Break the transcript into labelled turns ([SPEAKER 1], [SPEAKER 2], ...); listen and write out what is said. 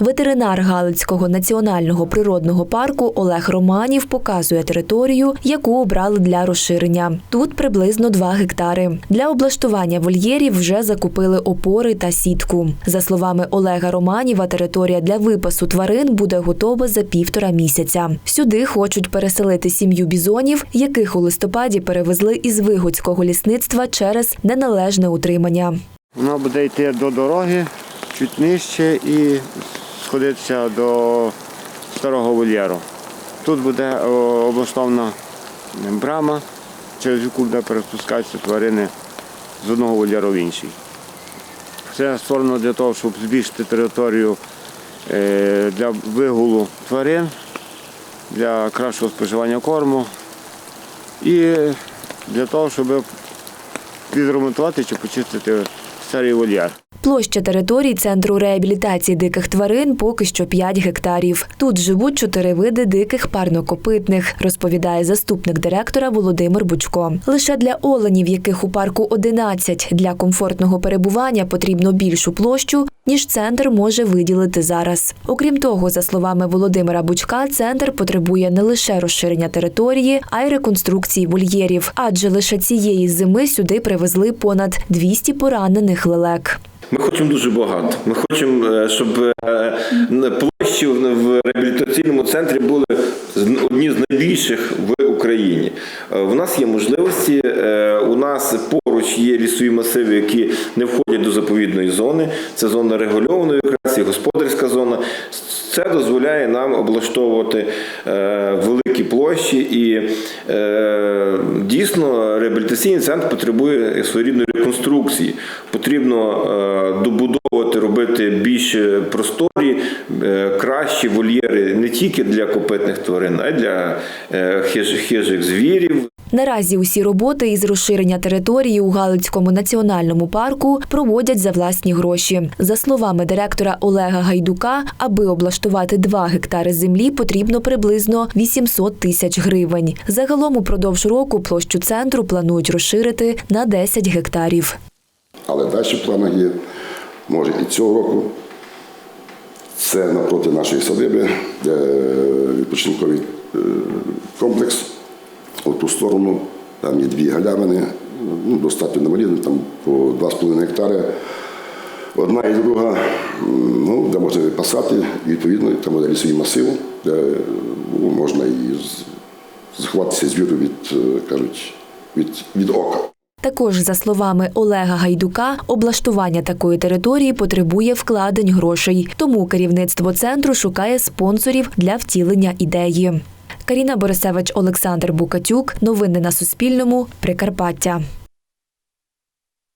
[SPEAKER 1] Ветеринар Галицького національного природного парку Олег Романів показує територію, яку обрали для розширення. Тут приблизно 2 гектари. Для облаштування вольєрів вже закупили опори та сітку. За словами Олега Романіва, територія для випасу тварин буде готова за півтора місяця. Сюди хочуть переселити сім'ю бізонів, яких у листопаді перевезли із вигодського лісництва через неналежне утримання.
[SPEAKER 2] Вона буде йти до дороги чуть нижче і сходитися до старого вольєру. Тут буде о, облаштована брама, через яку буде перепускатися тварини з одного вольєру в інший. Це створено для того, щоб збільшити територію е, для вигулу тварин, для кращого споживання корму і для того, щоб відремонтувати чи почистити старий вольєр.
[SPEAKER 1] Площа територій центру реабілітації диких тварин поки що 5 гектарів. Тут живуть чотири види диких парнокопитних, розповідає заступник директора Володимир Бучко. Лише для оленів, яких у парку 11, для комфортного перебування потрібно більшу площу, ніж центр може виділити зараз. Окрім того, за словами Володимира Бучка, центр потребує не лише розширення території, а й реконструкції вольєрів, адже лише цієї зими сюди привезли понад 200 поранених лелек.
[SPEAKER 3] Ми хочемо дуже багато. Ми хочемо, е, щоб е, площі в реабілітаційному центрі були одні з найбільших в Україні. Е, У нас є можливості. е, У нас поруч є лісові масиви, які не входять до заповідної зони. Це зона регульованої якраз господарська зона. Це дозволяє нам облаштовувати е, великі площі і е, дійсно реабілітаційний центр потребує своєрідної реконструкції. Потрібно е, добудовувати, робити більш просторі, кращі вольєри не тільки для копитних тварин, а й для хижих звірів.
[SPEAKER 1] Наразі усі роботи із розширення території у Галицькому національному парку проводять за власні гроші. За словами директора Олега Гайдука, аби облаштувати 2 гектари землі, потрібно приблизно 800 тисяч гривень. Загалом упродовж року площу центру планують розширити на 10 гектарів.
[SPEAKER 4] Але далі в планах є, може і цього року. Це напроти нашої садиби, е, відпочинковий е, комплекс. У ту сторону там є дві галявини, ну, достатньо намаліни, там по 2,5 гектари. Одна і друга, ну, де можна випасати, і, відповідно, там буде лісовий масив, де ну, можна і заховатися звіру від, е, кажуть, від, від ока.
[SPEAKER 1] Також, за словами Олега Гайдука, облаштування такої території потребує вкладень грошей. Тому керівництво центру шукає спонсорів для втілення ідеї. Каріна Борисевич, Олександр Букатюк. Новини на Суспільному. Прикарпаття.